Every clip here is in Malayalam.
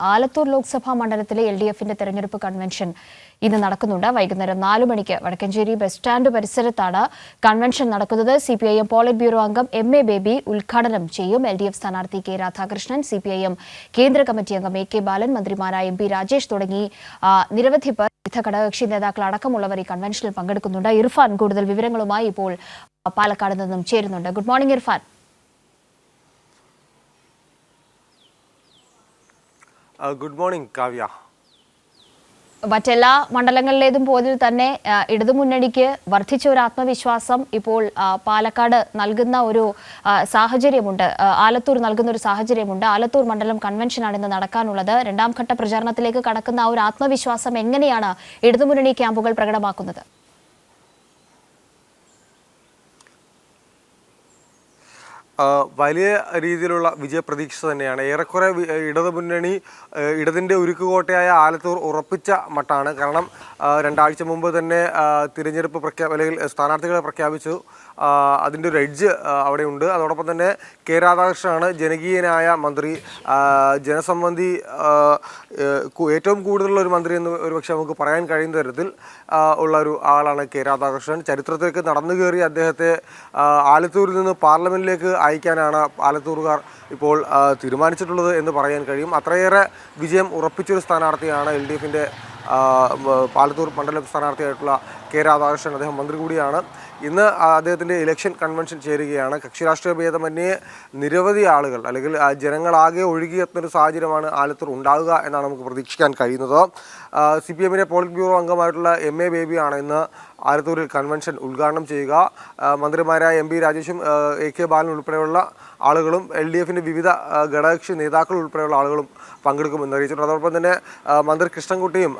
ആലത്തൂർ ലോക്സഭാ മണ്ഡലത്തിലെ എൽ ഡി എഫിന്റെ തെരഞ്ഞെടുപ്പ് കൺവെൻഷൻ ഇന്ന് നടക്കുന്നുണ്ട്. വൈകുന്നേരം നാലു മണിക്ക് വടക്കഞ്ചേരി ബസ് സ്റ്റാൻഡ് പരിസരത്താണ് കൺവെൻഷൻ നടക്കുന്നത്. C P I M politburo അംഗം എം എ ബേബി ഉദ്ഘാടനം ചെയ്യും. എൽ ഡി എഫ് സ്ഥാനാർത്ഥി K Radhakrishnan C P I M കേന്ദ്ര കമ്മിറ്റി അംഗം എ കെ ബാലൻ മന്ത്രിമാരായ എം പി രാജേഷ് തുടങ്ങി നിരവധി പേർ വിവിധ ഘടകകക്ഷി നേതാക്കൾ അടക്കമുള്ളവർ ഈ കൺവെൻഷനിൽ പങ്കെടുക്കുന്നുണ്ട്. ഇർഫാൻ കൂടുതൽ വിവരങ്ങളുമായി ഇപ്പോൾ പാലക്കാട് നിന്നും ചേരുന്നുണ്ട്. Good morning Irfan. Good morning Kavya മറ്റെല്ലാ മണ്ഡലങ്ങളിലേതും പോലെ തന്നെ ആ, ഇടതുമുന്നണിക്ക് വർദ്ധിച്ച ഒരു ആത്മവിശ്വാസം ഇപ്പോൾ പാലക്കാട് നൽകുന്ന ഒരു ആ, സാഹചര്യമുണ്ട്. ആലത്തൂർ നൽകുന്ന ഒരു സാഹചര്യമുണ്ട്. ആലത്തൂർ മണ്ഡലം കൺവെൻഷനാണ് ഇന്ന് നടക്കാനുള്ളത്. രണ്ടാം ഘട്ട പ്രചാരണത്തിലേക്ക് കടക്കുന്ന ആ ഒരു ആത്മവിശ്വാസം എങ്ങനെയാണ് ഇടതുമുന്നണി ക്യാമ്പുകൾ പ്രകടമാക്കുന്നത്? വലിയ രീതിയിലുള്ള വിജയപ്രതീക്ഷ തന്നെയാണ്. ഏറെക്കുറെ ഇടതു മുന്നണി ഇടതിന്റെ ഉരുക്കുകോട്ടയായ ആലത്തൂർ ഉറപ്പിച്ച മട്ടാണ്. കാരണം രണ്ടാഴ്ച മുമ്പ് തന്നെ തിരഞ്ഞെടുപ്പ് പ്രഖ്യാപ അല്ലെങ്കിൽ സ്ഥാനാർത്ഥികളെ പ്രഖ്യാപിച്ചു. അതിന്റെ ഒരു എഡ്ജ് അവിടെയുണ്ട്. അതോടൊപ്പം തന്നെ കെ രാധാകൃഷ്ണനാണ് ജനകീയനായ മന്ത്രി. ജനസംബന്ധി ഏറ്റവും കൂടുതലുള്ള ഒരു മന്ത്രി എന്ന് ഒരുപക്ഷെ നമുക്ക് പറയാൻ കഴിയുന്ന തരത്തിൽ ഉള്ള ഒരു ആളാണ് കെ രാധാകൃഷ്ണൻ. ചരിത്രത്തിലേക്ക് നടന്നു കയറി അദ്ദേഹത്തെ ആലത്തൂരിൽ നിന്ന് പാർലമെന്റിലേക്ക് അയക്കാനാണ് ആലത്തൂറുകാർ ഇപ്പോൾ തീരുമാനിച്ചിട്ടുള്ളത് എന്ന് പറയാൻ കഴിയും. അത്രയേറെ വിജയം ഉറപ്പിച്ചൊരു സ്ഥാനാർത്ഥിയാണ് എൽ ഡി എഫിന്റെ പാലത്തൂർ മണ്ഡലം സ്ഥാനാർത്ഥിയായിട്ടുള്ള കെ രാധാകൃഷ്ണൻ. അദ്ദേഹം മന്ത്രി കൂടിയാണ്. ഇന്ന് അദ്ദേഹത്തിന്റെ ഇലക്ഷൻ കൺവെൻഷൻ ചേരുകയാണ്. കക്ഷി രാഷ്ട്രീയ ഭേദമന്യേ നിരവധി ആളുകൾ അല്ലെങ്കിൽ ജനങ്ങളാകെ ഒഴുകിയെത്തുന്നൊരു സാഹചര്യമാണ് ആലത്തൂർ ഉണ്ടാവുക എന്നാണ് നമുക്ക് പ്രതീക്ഷിക്കാൻ കഴിയുന്നത്. സി പി എമ്മിന്റെ പോളിറ്റ് ബ്യൂറോ അംഗമായിട്ടുള്ള എം എ ബേബിയാണ് ഇന്ന് ആലത്തൂരിൽ കൺവെൻഷൻ ഉദ്ഘാടനം ചെയ്യുക. മന്ത്രിമാരായ എം പി രാജേഷും എ കെ ബാലൻ ഉൾപ്പെടെയുള്ള ആളുകളും എൽ ഡി എഫിന്റെ വിവിധ ഘടകകക്ഷി നേതാക്കൾ ഉൾപ്പെടെയുള്ള ആളുകളും പങ്കെടുക്കുമെന്ന് അറിയിച്ചിട്ടുണ്ട്. അതോടൊപ്പം തന്നെ മന്ത്രി കൃഷ്ണൻകുട്ടിയും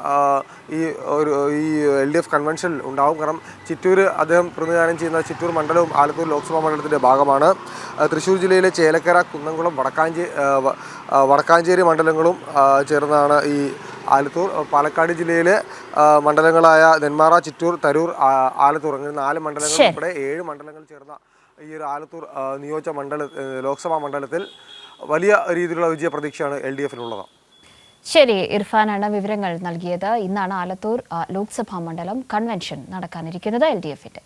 ഈ ഒരു ഈ എൽ ഡി എഫ് കൺവെൻഷനിൽ ഉണ്ടാവും. കാരണം ചിറ്റൂർ അദ്ദേഹം പ്രതിനിധാനം ചെയ്യുന്ന ചിറ്റൂർ മണ്ഡലവും ആലത്തൂർ ലോക്സഭാ മണ്ഡലത്തിന്റെ ഭാഗമാണ്. തൃശ്ശൂർ ജില്ലയിലെ ചേലക്കര കുന്നംകുളം വടക്കാഞ്ചേരി വടക്കാഞ്ചേരി മണ്ഡലങ്ങളും ചേർന്നാണ് ഈ ആലത്തൂർ പാലക്കാട് ജില്ലയിലെ മണ്ഡലങ്ങളായ നെന്മാറ ചിറ്റൂർ തരൂർ ആലത്തൂർ. അങ്ങനെ നാല് മണ്ഡലങ്ങൾ. ഉൾപ്പെടെ ഏഴ് മണ്ഡലങ്ങൾ ചേർന്ന ഈ ഒരു ആലത്തൂർ നിയോജക മണ്ഡല ലോക്സഭാ മണ്ഡലത്തിൽ വലിയ രീതിയിലുള്ള വിജയ പ്രതീക്ഷയാണ് എൽ ഡി എഫിനുള്ളത്. ശരി ഇർഫാനാണ് വിവരങ്ങൾ നൽകിയത്. ഇന്നാണ് ആലത്തൂർ ലോക്സഭാ മണ്ഡലം കൺവെൻഷൻ നടക്കാനിരിക്കുന്നത്. എൽ ഡി എഫിന്റെ